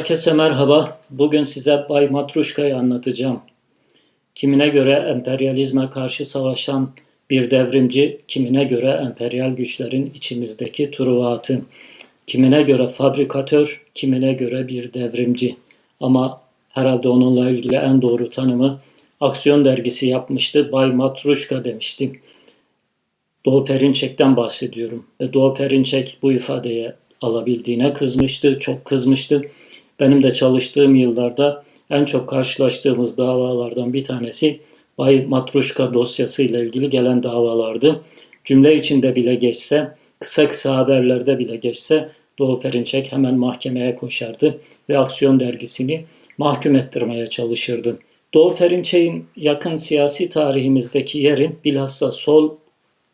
Herkese merhaba. Bugün size Bay Matruşka'yı anlatacağım. Kimine göre emperyalizme karşı savaşan bir devrimci, kimine göre emperyal güçlerin içimizdeki truvatı, kimine göre fabrikatör, kimine göre bir devrimci. Ama herhalde onunla ilgili en doğru tanımı Aksiyon dergisi yapmıştı. Bay Matruşka demişti. Doğu Perinçek'ten bahsediyorum. Ve Doğu Perinçek bu ifadeye alabildiğine kızmıştı, çok kızmıştı. Benim de çalıştığım yıllarda en çok karşılaştığımız davalardan bir tanesi Bay Matruşka dosyası ile ilgili gelen davalardı. Cümle içinde bile geçse, kısa kısa haberlerde bile geçse Doğu Perinçek hemen mahkemeye koşardı ve Aksiyon dergisini mahkum ettirmeye çalışırdı. Doğu Perinçek'in yakın siyasi tarihimizdeki yeri bilhassa sol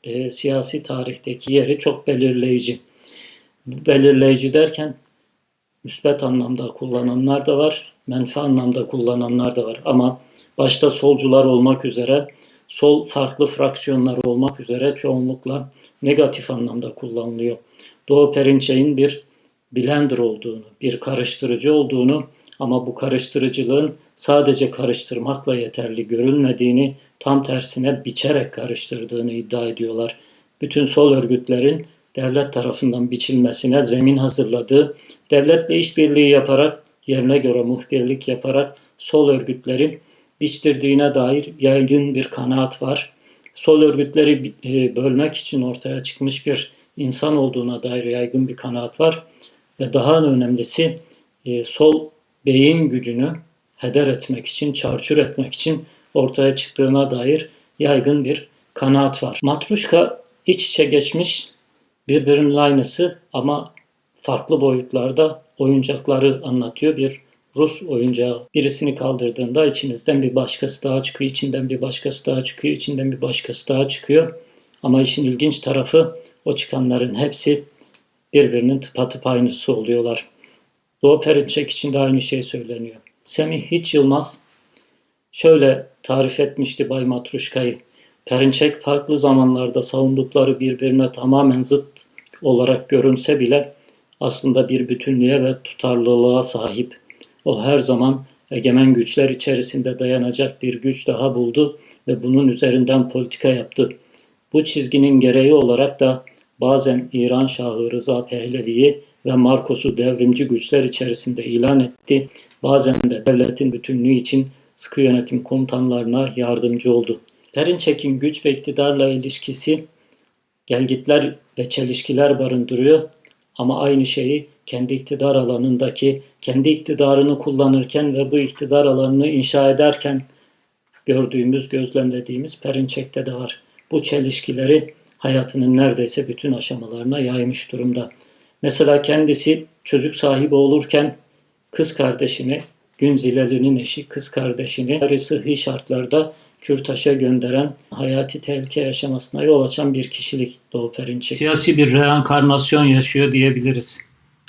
e, siyasi tarihteki yeri çok belirleyici. Belirleyici derken müsbet anlamda kullananlar da var, menfi anlamda kullananlar da var. Ama başta solcular olmak üzere, sol farklı fraksiyonlar olmak üzere çoğunlukla negatif anlamda kullanılıyor. Doğu Perinçek'in bir blender olduğunu, bir karıştırıcı olduğunu ama bu karıştırıcılığın sadece karıştırmakla yeterli görülmediğini, tam tersine biçerek karıştırdığını iddia ediyorlar. Bütün sol örgütlerin devlet tarafından biçilmesine zemin hazırladığı, devletle işbirliği yaparak, yerine göre muhbirlik yaparak sol örgütlerin biçtirdiğine dair yaygın bir kanaat var. Sol örgütleri e, bölmek için ortaya çıkmış bir insan olduğuna dair yaygın bir kanaat var. Ve daha önemlisi e, sol beyin gücünü heder etmek için, çarçur etmek için ortaya çıktığına dair yaygın bir kanaat var. Matruşka iç içe geçmiş birbirinin aynısı ama farklı boyutlarda oyuncakları anlatıyor. Bir Rus oyuncağı birisini kaldırdığında içinizden bir başkası daha çıkıyor, içinden bir başkası daha çıkıyor, içinden bir başkası daha çıkıyor. Ama işin ilginç tarafı o çıkanların hepsi birbirinin tıpatıp aynısı oluyorlar. Doğu Perinçek için de aynı şey söyleniyor. Semih Hiç Yılmaz şöyle tarif etmişti Bay Matruşka'yı. Perinçek farklı zamanlarda savundukları birbirine tamamen zıt olarak görünse bile aslında bir bütünlüğe ve tutarlılığa sahip. O her zaman egemen güçler içerisinde dayanacak bir güç daha buldu ve bunun üzerinden politika yaptı. Bu çizginin gereği olarak da bazen İran Şahı Rıza Pehlevi'yi ve Marcos'u devrimci güçler içerisinde ilan etti. Bazen de devletin bütünlüğü için sıkı yönetim komutanlarına yardımcı oldu. Perinçek'in güç ve iktidarla ilişkisi gelgitler ve çelişkiler barındırıyor ama aynı şeyi kendi iktidar alanındaki, kendi iktidarını kullanırken ve bu iktidar alanını inşa ederken gördüğümüz, gözlemlediğimiz Perinçek'te de var. Bu çelişkileri hayatının neredeyse bütün aşamalarına yaymış durumda. Mesela kendisi çocuk sahibi olurken kız kardeşini, Günzileli'nin eşi kız kardeşini sıhhi şartlarda Kürtaş'a gönderen hayati tehlike yaşamasına yol açan bir kişilik Doğu Perinçek. Siyasi bir reenkarnasyon yaşıyor diyebiliriz.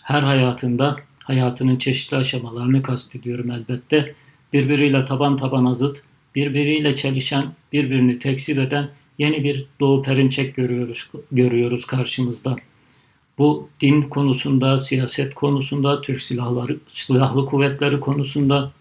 Her hayatında hayatının çeşitli aşamalarını kastediyorum elbette. Birbiriyle taban tabana zıt, birbiriyle çelişen, birbirini tekzip eden yeni bir Doğu Perinçek görüyoruz, görüyoruz karşımızda. Bu din konusunda, siyaset konusunda, Türk Silahları, Silahlı Kuvvetleri konusunda,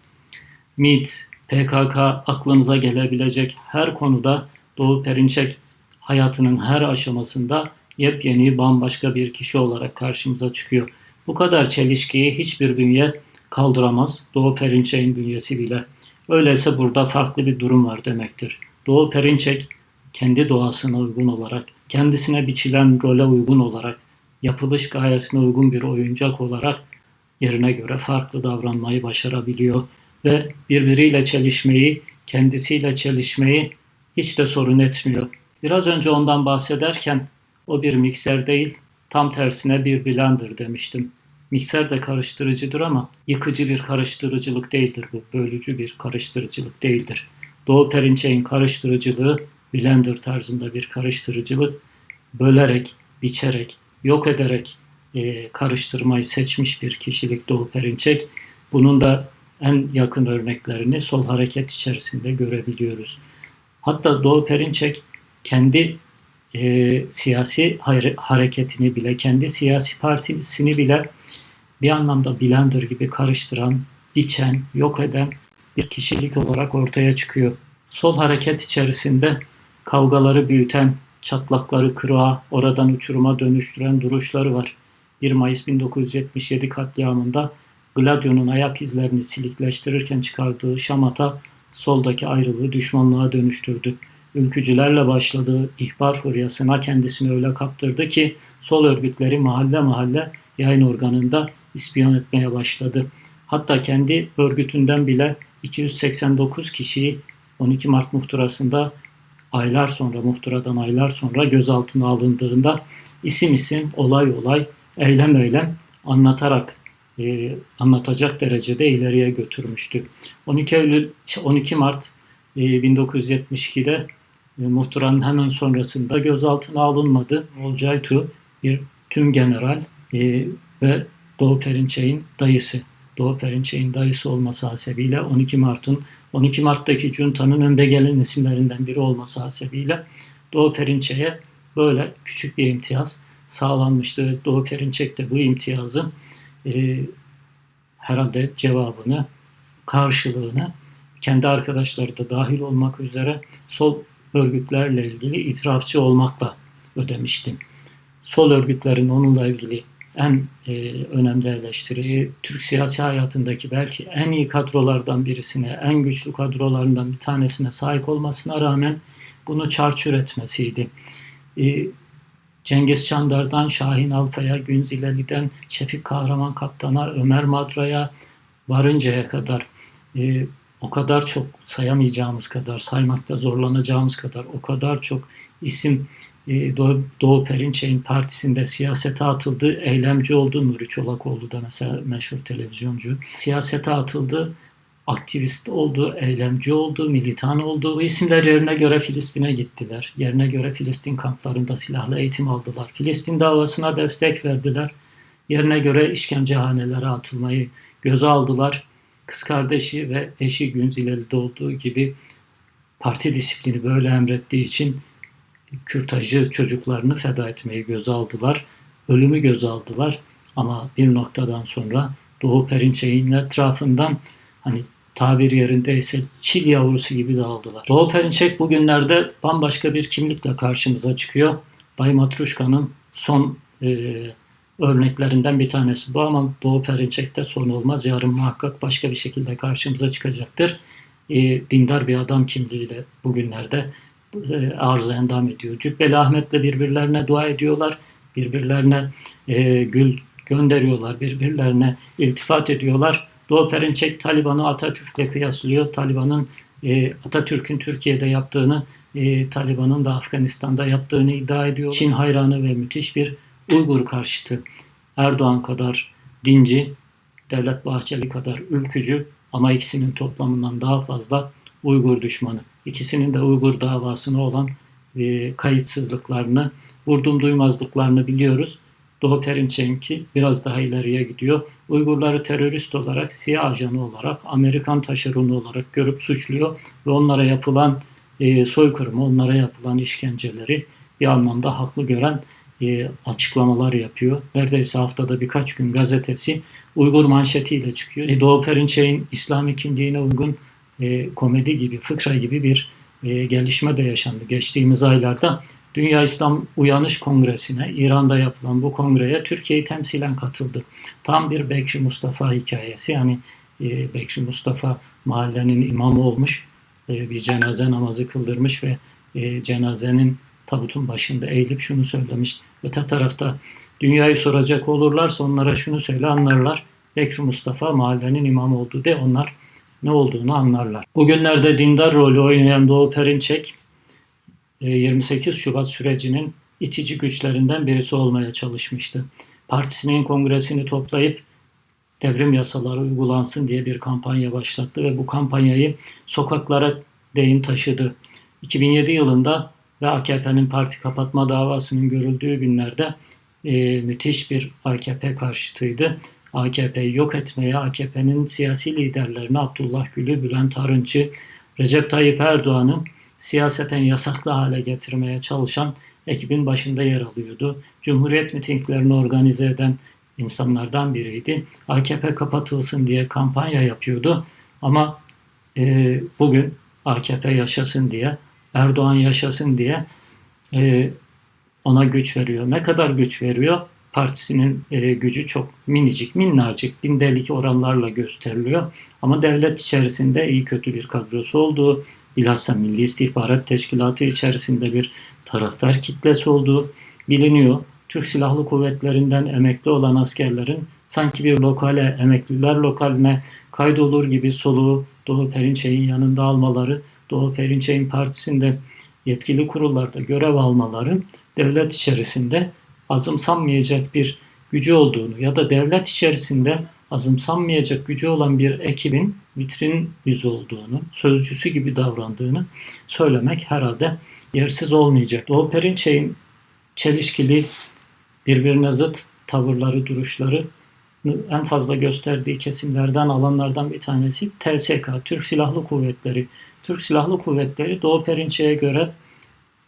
MİT, PKK aklınıza gelebilecek her konuda Doğu Perinçek hayatının her aşamasında yepyeni bambaşka bir kişi olarak karşımıza çıkıyor. Bu kadar çelişkiyi hiçbir bünye kaldıramaz. Doğu Perinçek'in bünyesi bile. Öyleyse burada farklı bir durum var demektir. Doğu Perinçek kendi doğasına uygun olarak, kendisine biçilen role uygun olarak yapılış gayesine uygun bir oyuncak olarak yerine göre farklı davranmayı başarabiliyor ve birbiriyle çelişmeyi, kendisiyle çelişmeyi hiç de sorun etmiyor. Biraz önce ondan bahsederken o bir mikser değil, tam tersine bir blender demiştim. Mikser de karıştırıcıdır ama yıkıcı bir karıştırıcılık değildir bu. Bölücü bir karıştırıcılık değildir. Doğu Perinçek'in karıştırıcılığı blender tarzında bir karıştırıcılık. Bölerek, biçerek, yok ederek e, karıştırmayı seçmiş bir kişilik Doğu Perinçek. Bunun da en yakın örneklerini sol hareket içerisinde görebiliyoruz. Hatta Doğu Perinçek kendi e, siyasi hareketini bile, kendi siyasi partisini bile bir anlamda blender gibi karıştıran, içen, yok eden bir kişilik olarak ortaya çıkıyor. Sol hareket içerisinde kavgaları büyüten, çatlakları kırığa, oradan uçuruma dönüştüren duruşları var. 1 Mayıs 1977 katliamında Gladio'nun ayak izlerini silikleştirirken çıkardığı şamata soldaki ayrılığı düşmanlığa dönüştürdü. Ülkücülerle başladığı ihbar furyasına kendisini öyle kaptırdı ki sol örgütleri mahalle mahalle yayın organında ispiyon etmeye başladı. Hatta kendi örgütünden bile 289 kişiyi 12 Mart muhtırasında aylar sonra, muhtıradan aylar sonra gözaltına alındığında isim isim, olay olay, eylem eylem anlatarak e, anlatacak derecede ileriye götürmüştü. 12 Eylül 12 Mart e, 1972'de e, muhtıranın hemen sonrasında gözaltına alınmadı. Olcaytu bir tüm general e, ve Doğu Perinçek'in dayısı. Doğu Perinçek'in dayısı olması hasebiyle 12 Mart'ın 12 Mart'taki juntanın önde gelen isimlerinden biri olması hasebiyle Doğu Perinçek'e böyle küçük bir imtiyaz sağlanmıştı. Doğu Perinçek de bu imtiyazın e, herhalde cevabını, karşılığını kendi arkadaşları da dahil olmak üzere sol örgütlerle ilgili itirafçı olmakla ödemiştim. Sol örgütlerin onunla ilgili en e, önemli eleştirisi Türk siyasi hayatındaki belki en iyi kadrolardan birisine, en güçlü kadrolarından bir tanesine sahip olmasına rağmen bunu çarçur etmesiydi. E, Cengiz Çandar'dan Şahin Alpay'a, Günzileli'den Şefik Kahraman Kaptan'a, Ömer Madra'ya varıncaya kadar e, o kadar çok sayamayacağımız kadar, saymakta zorlanacağımız kadar o kadar çok isim e, Doğu, Doğu Perinçek'in partisinde siyasete atıldı, eylemci oldu. Nuri Çolakoğlu da mesela meşhur televizyoncu. Siyasete atıldı, aktivist oldu, eylemci oldu, militan oldu. Bu isimler yerine göre Filistin'e gittiler. Yerine göre Filistin kamplarında silahlı eğitim aldılar. Filistin davasına destek verdiler. Yerine göre işkencehanelere atılmayı göze aldılar. Kız kardeşi ve eşi Günzileli'de olduğu gibi parti disiplini böyle emrettiği için kürtajı çocuklarını feda etmeyi göze aldılar. Ölümü göze aldılar. Ama bir noktadan sonra Doğu Perinçek'in etrafından hani tabir yerindeyse çil yavrusu gibi dağıldılar. Doğu Perinçek bugünlerde bambaşka bir kimlikle karşımıza çıkıyor. Bay Matruşka'nın son e, örneklerinden bir tanesi bu ama Doğu Perinçek'te son olmaz. Yarın muhakkak başka bir şekilde karşımıza çıkacaktır. E, dindar bir adam kimliğiyle bugünlerde e, arıza endam ediyor. Cübbeli Ahmet'le birbirlerine dua ediyorlar. Birbirlerine e, gül gönderiyorlar. Birbirlerine iltifat ediyorlar. Doğu Perinçek Taliban'ı Atatürk'le kıyaslıyor. Taliban'ın e, Atatürk'ün Türkiye'de yaptığını e, Taliban'ın da Afganistan'da yaptığını iddia ediyor. Çin hayranı ve müthiş bir Uygur karşıtı. Erdoğan kadar dinci, Devlet Bahçeli kadar ülkücü ama ikisinin toplamından daha fazla Uygur düşmanı. İkisinin de Uygur davasına olan e, kayıtsızlıklarını, vurdum duymazlıklarını biliyoruz. Doğu Perinçek'i biraz daha ileriye gidiyor. Uygurları terörist olarak, siyah ajanı olarak, Amerikan taşeronu olarak görüp suçluyor ve onlara yapılan e, soykırımı, onlara yapılan işkenceleri bir anlamda haklı gören e, açıklamalar yapıyor. Neredeyse haftada birkaç gün gazetesi Uygur manşetiyle çıkıyor. E, Doğu Perinçek'in İslami kimliğine uygun e, komedi gibi, fıkra gibi bir e, gelişme de yaşandı geçtiğimiz aylarda. Dünya İslam Uyanış Kongresi'ne, İran'da yapılan bu kongreye Türkiye'yi temsilen katıldı. Tam bir Bekri Mustafa hikayesi. Yani e, Bekri Mustafa mahallenin imamı olmuş, e, bir cenaze namazı kıldırmış ve e, cenazenin tabutun başında eğilip şunu söylemiş. Öte tarafta dünyayı soracak olurlarsa onlara şunu söyle anlarlar. Bekri Mustafa mahallenin imamı oldu de onlar ne olduğunu anlarlar. Bugünlerde dindar rolü oynayan Doğu Perinçek 28 e, Şubat sürecinin itici güçlerinden birisi olmaya çalışmıştı. Partisinin kongresini toplayıp devrim yasaları uygulansın diye bir kampanya başlattı ve bu kampanyayı sokaklara değin taşıdı. 2007 yılında ve AKP'nin parti kapatma davasının görüldüğü günlerde e, müthiş bir AKP karşıtıydı. AKP'yi yok etmeye, AKP'nin siyasi liderlerini Abdullah Gül'ü, Bülent Arınç'ı, Recep Tayyip Erdoğan'ı siyaseten yasaklı hale getirmeye çalışan ekibin başında yer alıyordu. Cumhuriyet mitinglerini organize eden insanlardan biriydi. AKP kapatılsın diye kampanya yapıyordu ama e, bugün AKP yaşasın diye, Erdoğan yaşasın diye e, ona güç veriyor. Ne kadar güç veriyor? Partisinin e, gücü çok minicik, minnacık, bindelik oranlarla gösteriliyor. Ama devlet içerisinde iyi kötü bir kadrosu olduğu, bilhassa Milli İstihbarat Teşkilatı içerisinde bir taraftar kitlesi olduğu biliniyor. Türk Silahlı Kuvvetleri'nden emekli olan askerlerin sanki bir lokale, emekliler lokaline kaydolur gibi soluğu Doğu Perinçek'in yanında almaları, Doğu Perinçek'in partisinde yetkili kurullarda görev almaları devlet içerisinde azımsanmayacak bir gücü olduğunu ya da devlet içerisinde azımsanmayacak gücü olan bir ekibin vitrin yüzü olduğunu, sözcüsü gibi davrandığını söylemek herhalde yersiz olmayacak. Doğu Perinçek'in çelişkili, birbirine zıt tavırları, duruşları en fazla gösterdiği kesimlerden, alanlardan bir tanesi TSK, Türk Silahlı Kuvvetleri. Türk Silahlı Kuvvetleri Doğu Perinçek'e göre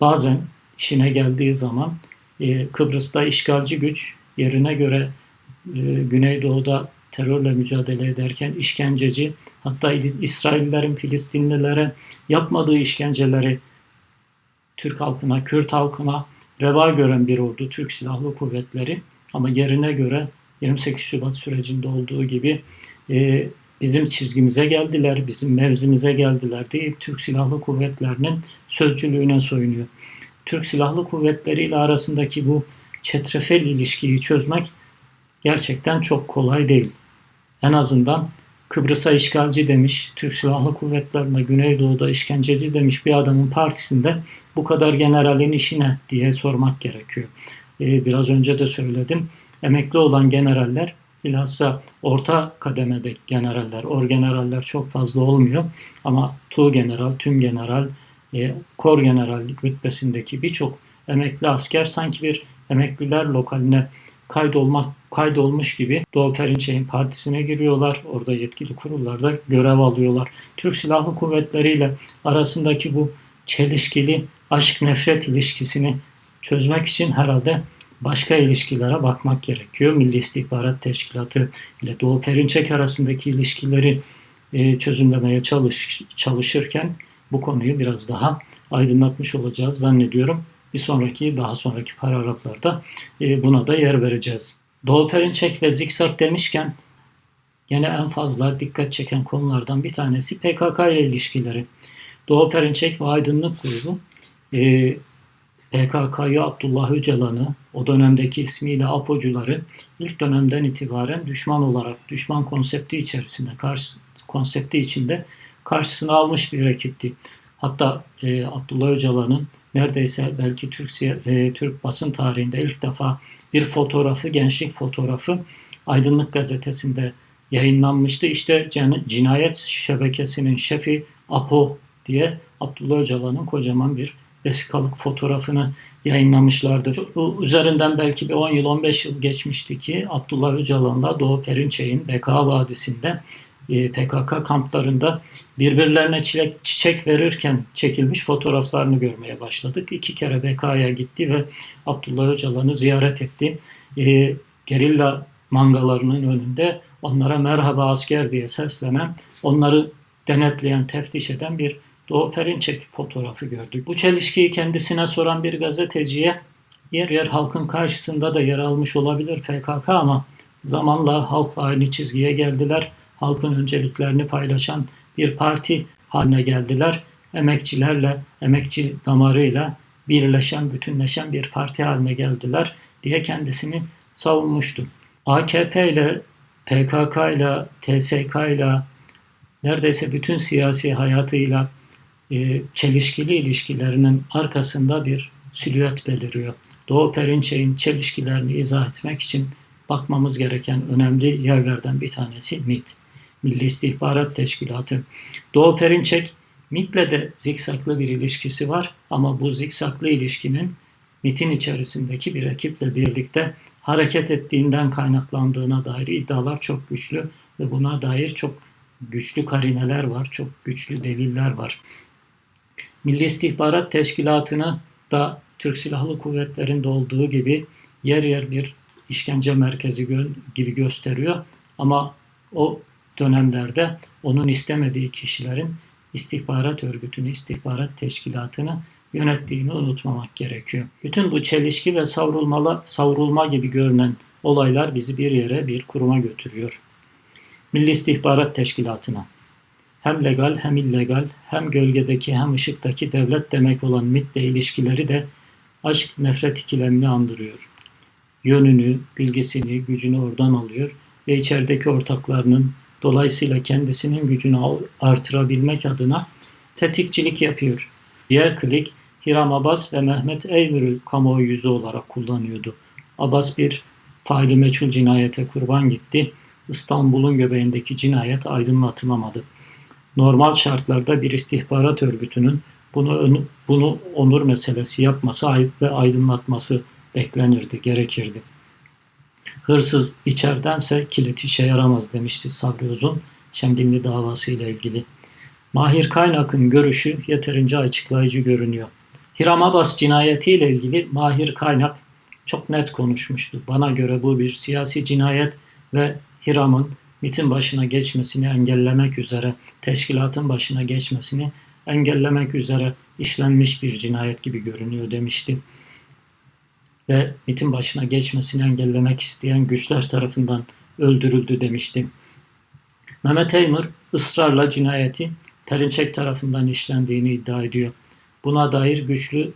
bazen işine geldiği zaman e, Kıbrıs'ta işgalci güç yerine göre e, Güneydoğu'da terörle mücadele ederken işkenceci hatta İsraillerin Filistinlilere yapmadığı işkenceleri Türk halkına, Kürt halkına reva gören bir ordu Türk Silahlı Kuvvetleri ama yerine göre 28 Şubat sürecinde olduğu gibi e, bizim çizgimize geldiler, bizim mevzimize geldiler deyip Türk Silahlı Kuvvetleri'nin sözcülüğüne soyunuyor. Türk Silahlı Kuvvetleri ile arasındaki bu çetrefil ilişkiyi çözmek gerçekten çok kolay değil. En azından Kıbrıs'a işgalci demiş, Türk Silahlı Kuvvetleri'ne Güneydoğu'da işkenceci demiş bir adamın partisinde bu kadar generalin işine diye sormak gerekiyor. Ee, biraz önce de söyledim. Emekli olan generaller bilhassa orta kademede generaller, orgeneraller çok fazla olmuyor. Ama tu general, tüm general, e, kor generallik rütbesindeki birçok emekli asker sanki bir emekliler lokaline kaydolmak kaydolmuş gibi Doğu Perinçek'in partisine giriyorlar. Orada yetkili kurullarda görev alıyorlar. Türk Silahlı Kuvvetleri ile arasındaki bu çelişkili aşk nefret ilişkisini çözmek için herhalde başka ilişkilere bakmak gerekiyor. Milli İstihbarat Teşkilatı ile Doğu Perinçek arasındaki ilişkileri e, çözümlemeye çalış, çalışırken bu konuyu biraz daha aydınlatmış olacağız zannediyorum. Bir sonraki, daha sonraki paragraflarda e, buna da yer vereceğiz. Doğu Perinçek ve zikzak demişken yine en fazla dikkat çeken konulardan bir tanesi PKK ile ilişkileri. Doğu Perinçek ve Aydınlık Grubu e, PKK'yı Abdullah Öcalan'ı, o dönemdeki ismiyle APO'cuları ilk dönemden itibaren düşman olarak, düşman konsepti içerisinde, karşı, konsepti içinde karşısına almış bir rakipti. Hatta e, Abdullah Öcalan'ın neredeyse belki Türk, e, Türk basın tarihinde ilk defa bir fotoğrafı, gençlik fotoğrafı Aydınlık Gazetesi'nde yayınlanmıştı. İşte cinayet şebekesinin şefi Apo diye Abdullah Öcalan'ın kocaman bir vesikalık fotoğrafını yayınlamışlardır. Üzerinden belki bir 10 yıl 15 yıl geçmişti ki Abdullah Öcalan'la Doğu Perinçek'in Beka Vadisi'nde PKK kamplarında birbirlerine çilek, çiçek verirken çekilmiş fotoğraflarını görmeye başladık. İki kere BK'ya gitti ve Abdullah Öcalan'ı ziyaret etti. E, gerilla mangalarının önünde onlara merhaba asker diye seslenen, onları denetleyen, teftiş eden bir Doğu Perinçek fotoğrafı gördük. Bu çelişkiyi kendisine soran bir gazeteciye yer yer halkın karşısında da yer almış olabilir PKK ama zamanla halkla aynı çizgiye geldiler. Halkın önceliklerini paylaşan bir parti haline geldiler. Emekçilerle, emekçi damarıyla birleşen, bütünleşen bir parti haline geldiler diye kendisini savunmuştu. AKP ile, PKK ile, TSK ile, neredeyse bütün siyasi hayatıyla e, çelişkili ilişkilerinin arkasında bir silüet beliriyor. Doğu Perinçek'in çelişkilerini izah etmek için bakmamız gereken önemli yerlerden bir tanesi MIT. Milli İstihbarat Teşkilatı. Doğu Perinçek MIT'le de zikzaklı bir ilişkisi var ama bu zikzaklı ilişkinin MIT'in içerisindeki bir ekiple birlikte hareket ettiğinden kaynaklandığına dair iddialar çok güçlü ve buna dair çok güçlü karineler var, çok güçlü deliller var. Milli İstihbarat Teşkilatı'nı da Türk Silahlı Kuvvetleri'nde olduğu gibi yer yer bir işkence merkezi gibi gösteriyor ama o dönemlerde onun istemediği kişilerin istihbarat örgütünü, istihbarat teşkilatını yönettiğini unutmamak gerekiyor. Bütün bu çelişki ve savrulmalı, savrulma gibi görünen olaylar bizi bir yere, bir kuruma götürüyor. Milli İstihbarat Teşkilatı'na hem legal hem illegal hem gölgedeki hem ışıktaki devlet demek olan MIT'le ilişkileri de aşk nefret ikilemini andırıyor. Yönünü, bilgisini, gücünü oradan alıyor ve içerideki ortaklarının dolayısıyla kendisinin gücünü artırabilmek adına tetikçilik yapıyor. Diğer klik Hiram Abbas ve Mehmet Eymür'ü kamuoyu yüzü olarak kullanıyordu. Abbas bir faili meçhul cinayete kurban gitti. İstanbul'un göbeğindeki cinayet aydınlatılamadı. Normal şartlarda bir istihbarat örgütünün bunu bunu onur meselesi yapması ve aydınlatması beklenirdi, gerekirdi. Hırsız içerdense kilit işe yaramaz demişti Sabri Uzun Şemdinli davası ile ilgili. Mahir Kaynak'ın görüşü yeterince açıklayıcı görünüyor. Hiram Abbas cinayetiyle ilgili Mahir Kaynak çok net konuşmuştu. Bana göre bu bir siyasi cinayet ve Hiram'ın MIT'in başına geçmesini engellemek üzere, teşkilatın başına geçmesini engellemek üzere işlenmiş bir cinayet gibi görünüyor demişti. Ve MIT'in başına geçmesini engellemek isteyen güçler tarafından öldürüldü demişti. Mehmet Eymur ısrarla cinayeti Perinçek tarafından işlendiğini iddia ediyor. Buna dair güçlü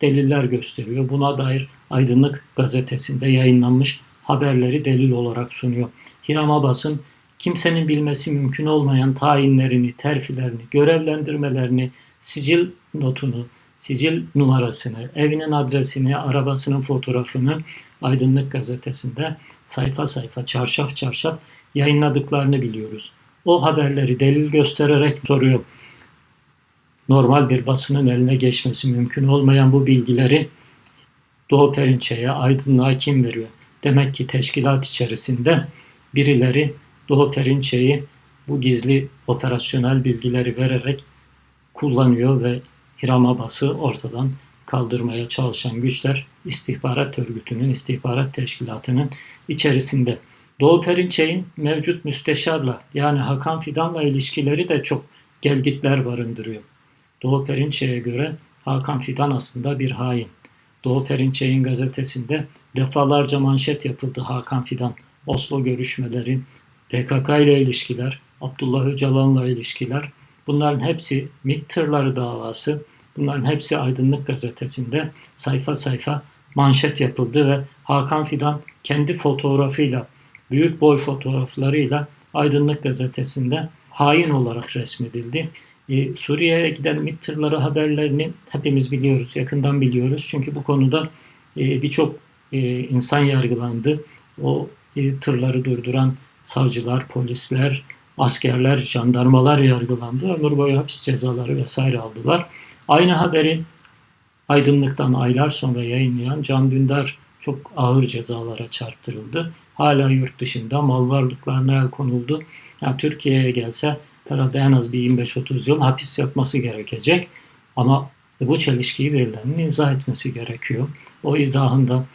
deliller gösteriyor. Buna dair Aydınlık gazetesinde yayınlanmış haberleri delil olarak sunuyor. Hiram Abbas'ın kimsenin bilmesi mümkün olmayan tayinlerini, terfilerini, görevlendirmelerini, sicil notunu, sicil numarasını, evinin adresini, arabasının fotoğrafını Aydınlık gazetesinde sayfa sayfa, çarşaf çarşaf yayınladıklarını biliyoruz. O haberleri delil göstererek soruyor. Normal bir basının eline geçmesi mümkün olmayan bu bilgileri Doğu Perinçe'ye, aydınlığa kim veriyor? Demek ki teşkilat içerisinde birileri Doğu Perinçe'yi bu gizli operasyonel bilgileri vererek kullanıyor ve Hiram Abbas'ı ortadan kaldırmaya çalışan güçler istihbarat örgütünün, istihbarat teşkilatının içerisinde. Doğu Perinçek'in mevcut müsteşarla yani Hakan Fidan'la ilişkileri de çok gelgitler barındırıyor. Doğu Perinçek'e göre Hakan Fidan aslında bir hain. Doğu Perinçek'in gazetesinde defalarca manşet yapıldı Hakan Fidan. Oslo görüşmeleri, PKK ile ilişkiler, Abdullah Öcalan'la ilişkiler. Bunların hepsi MİT tırları davası. Bunların hepsi Aydınlık gazetesinde sayfa sayfa manşet yapıldı ve Hakan Fidan kendi fotoğrafıyla, büyük boy fotoğraflarıyla Aydınlık gazetesinde hain olarak resmedildi. Ee, Suriye'ye giden MİT tırları haberlerini hepimiz biliyoruz, yakından biliyoruz. Çünkü bu konuda e, birçok e, insan yargılandı. O e, tırları durduran savcılar, polisler, askerler, jandarmalar yargılandı. Ömür boyu hapis cezaları vesaire aldılar. Aynı haberi aydınlıktan aylar sonra yayınlayan Can Dündar çok ağır cezalara çarptırıldı. Hala yurt dışında mal varlıklarına el konuldu. Yani Türkiye'ye gelse herhalde en az bir 25-30 yıl hapis yatması gerekecek. Ama bu çelişkiyi birilerinin izah etmesi gerekiyor. O izahında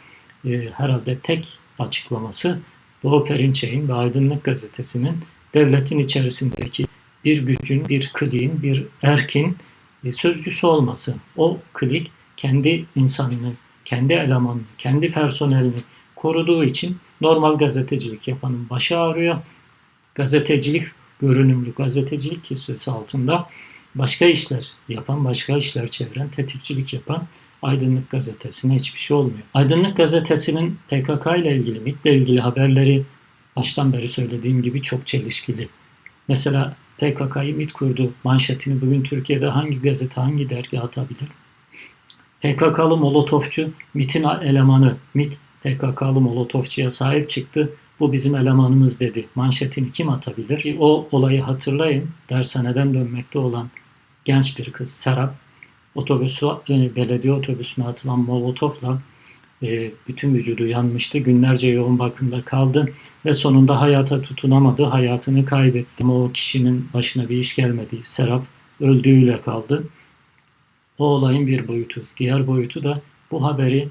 e, herhalde tek açıklaması Doğu Perinçek'in ve Aydınlık Gazetesi'nin devletin içerisindeki bir gücün, bir kliğin, bir erkin sözcüsü olması. O klik kendi insanını, kendi elemanını, kendi personelini koruduğu için normal gazetecilik yapanın başı ağrıyor. Gazetecilik görünümlü gazetecilik kisvesi altında başka işler yapan, başka işler çeviren, tetikçilik yapan Aydınlık Gazetesi'ne hiçbir şey olmuyor. Aydınlık Gazetesi'nin PKK ile ilgili, MİT ile ilgili haberleri baştan beri söylediğim gibi çok çelişkili. Mesela PKK'yı MİT kurdu manşetini bugün Türkiye'de hangi gazete, hangi dergi atabilir? PKK'lı Molotofçu MİT'in elemanı, MİT PKK'lı Molotofçuya sahip çıktı. Bu bizim elemanımız dedi. Manşetini kim atabilir? O olayı hatırlayın. Dershaneden dönmekte olan genç bir kız Serap otobüsü, e, belediye otobüsüne atılan molotofla e, bütün vücudu yanmıştı. Günlerce yoğun bakımda kaldı ve sonunda hayata tutunamadı. Hayatını kaybetti. Ama o kişinin başına bir iş gelmedi. Serap öldüğüyle kaldı. O olayın bir boyutu. Diğer boyutu da bu haberi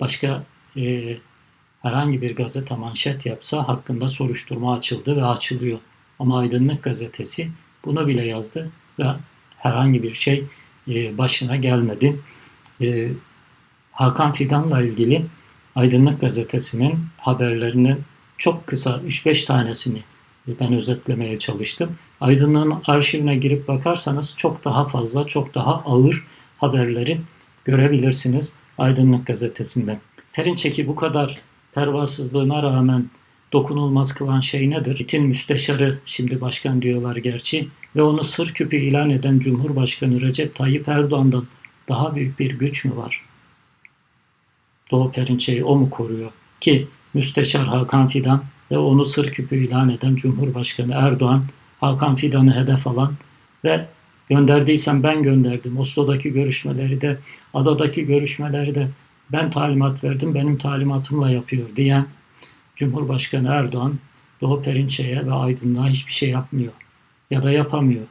başka e, herhangi bir gazete manşet yapsa hakkında soruşturma açıldı ve açılıyor. Ama Aydınlık gazetesi bunu bile yazdı ve herhangi bir şey e, başına gelmedi. E, Hakan Fidan'la ilgili Aydınlık gazetesinin haberlerinin çok kısa 3-5 tanesini ben özetlemeye çalıştım. Aydınlığın arşivine girip bakarsanız çok daha fazla, çok daha ağır haberleri görebilirsiniz Aydınlık gazetesinde. Perinçek'i bu kadar pervasızlığına rağmen dokunulmaz kılan şey nedir? İT'in müsteşarı, şimdi başkan diyorlar gerçi, ve onu sır küpü ilan eden Cumhurbaşkanı Recep Tayyip Erdoğan'dan daha büyük bir güç mü var? Doğu Perinçek'i o mu koruyor? Ki müsteşar Hakan Fidan ve onu sır küpü ilan eden Cumhurbaşkanı Erdoğan, Hakan Fidan'ı hedef alan ve gönderdiysem ben gönderdim. Oslo'daki görüşmeleri de, adadaki görüşmeleri de ben talimat verdim, benim talimatımla yapıyor diyen Cumhurbaşkanı Erdoğan Doğu Perinçek'e ve Aydınlığa hiçbir şey yapmıyor ya da yapamıyor.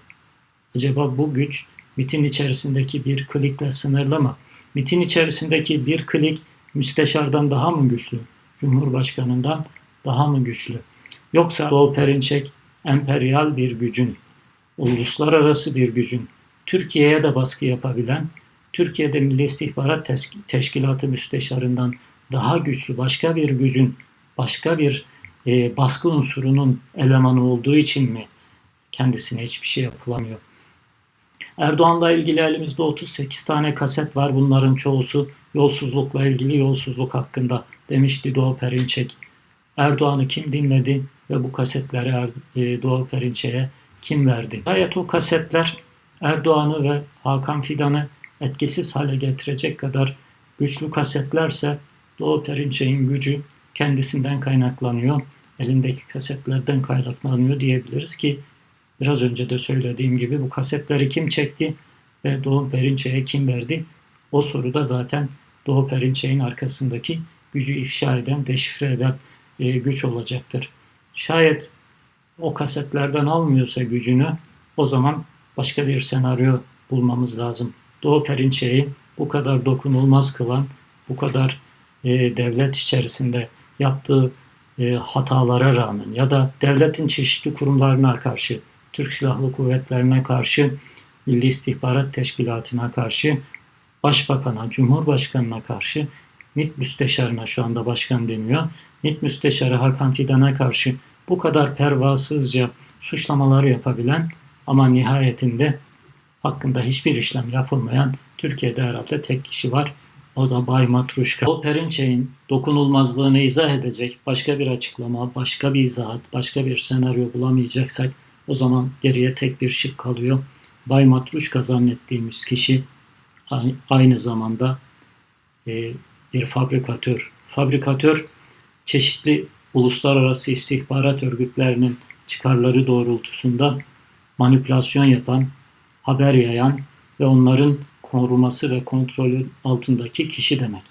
Acaba bu güç MIT'in içerisindeki bir klikle sınırlı mı? MIT'in içerisindeki bir klik müsteşardan daha mı güçlü? Cumhurbaşkanından daha mı güçlü? Yoksa Doğu Perinçek emperyal bir gücün, uluslararası bir gücün, Türkiye'ye de baskı yapabilen, Türkiye'de Milli İstihbarat Teşkilatı müsteşarından daha güçlü başka bir gücün, başka bir e, baskı unsurunun elemanı olduğu için mi kendisine hiçbir şey yapılamıyor? Erdoğan'la ilgili elimizde 38 tane kaset var. Bunların çoğusu yolsuzlukla ilgili yolsuzluk hakkında demişti Doğu Perinçek. Erdoğan'ı kim dinledi ve bu kasetleri er, e, Doğu Perinçek'e kim verdi? Gayet o kasetler Erdoğan'ı ve Hakan Fidan'ı etkisiz hale getirecek kadar güçlü kasetlerse Doğu Perinçek'in gücü kendisinden kaynaklanıyor. Elindeki kasetlerden kaynaklanıyor diyebiliriz ki biraz önce de söylediğim gibi bu kasetleri kim çekti ve Doğu Perinçek'e kim verdi? O soruda zaten Doğu Perinçek'in arkasındaki gücü ifşa eden, deşifre eden e, güç olacaktır. Şayet o kasetlerden almıyorsa gücünü o zaman başka bir senaryo bulmamız lazım. Doğu Perinçek'i bu kadar dokunulmaz kılan, bu kadar e, devlet içerisinde yaptığı e, hatalara rağmen ya da devletin çeşitli kurumlarına karşı, Türk Silahlı Kuvvetlerine karşı, Milli İstihbarat Teşkilatı'na karşı, Başbakan'a, Cumhurbaşkanı'na karşı, MİT Müsteşarı'na şu anda başkan deniyor, MİT Müsteşarı Hakan Fidan'a karşı bu kadar pervasızca suçlamalar yapabilen ama nihayetinde hakkında hiçbir işlem yapılmayan Türkiye'de herhalde tek kişi var. O da Bay Matruşka. O Perinçek'in dokunulmazlığını izah edecek başka bir açıklama, başka bir izahat, başka bir senaryo bulamayacaksak o zaman geriye tek bir şık kalıyor. Bay Matruşka zannettiğimiz kişi aynı zamanda e, bir fabrikatör. Fabrikatör çeşitli uluslararası istihbarat örgütlerinin çıkarları doğrultusunda manipülasyon yapan, haber yayan ve onların koruması ve kontrolü altındaki kişi demek.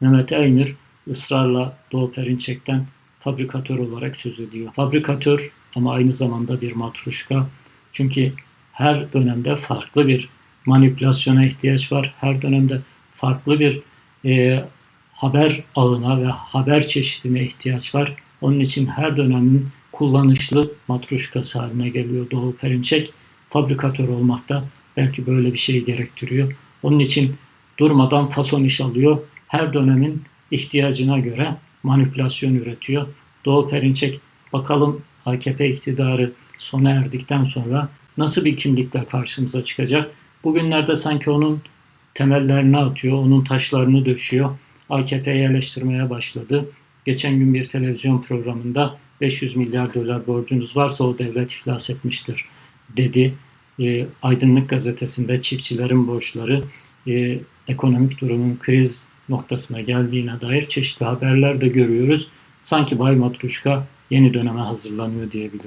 Mehmet Eymür ısrarla Doğu Perinçek'ten fabrikatör olarak söz ediyor. Fabrikatör ama aynı zamanda bir matruşka. Çünkü her dönemde farklı bir manipülasyona ihtiyaç var. Her dönemde farklı bir e, haber ağına ve haber çeşidine ihtiyaç var. Onun için her dönemin kullanışlı matruşkası haline geliyor Doğu Perinçek. Fabrikatör olmakta belki böyle bir şey gerektiriyor. Onun için durmadan fason iş alıyor. Her dönemin ihtiyacına göre manipülasyon üretiyor. Doğu Perinçek bakalım AKP iktidarı sona erdikten sonra nasıl bir kimlikle karşımıza çıkacak? Bugünlerde sanki onun temellerini atıyor, onun taşlarını döşüyor. AKP'yi eleştirmeye başladı. Geçen gün bir televizyon programında 500 milyar dolar borcunuz varsa o devlet iflas etmiştir dedi. E, Aydınlık gazetesinde çiftçilerin borçları e, ekonomik durumun kriz noktasına geldiğine dair çeşitli haberler de görüyoruz. Sanki Bay Matruşka yeni döneme hazırlanıyor diyebiliriz.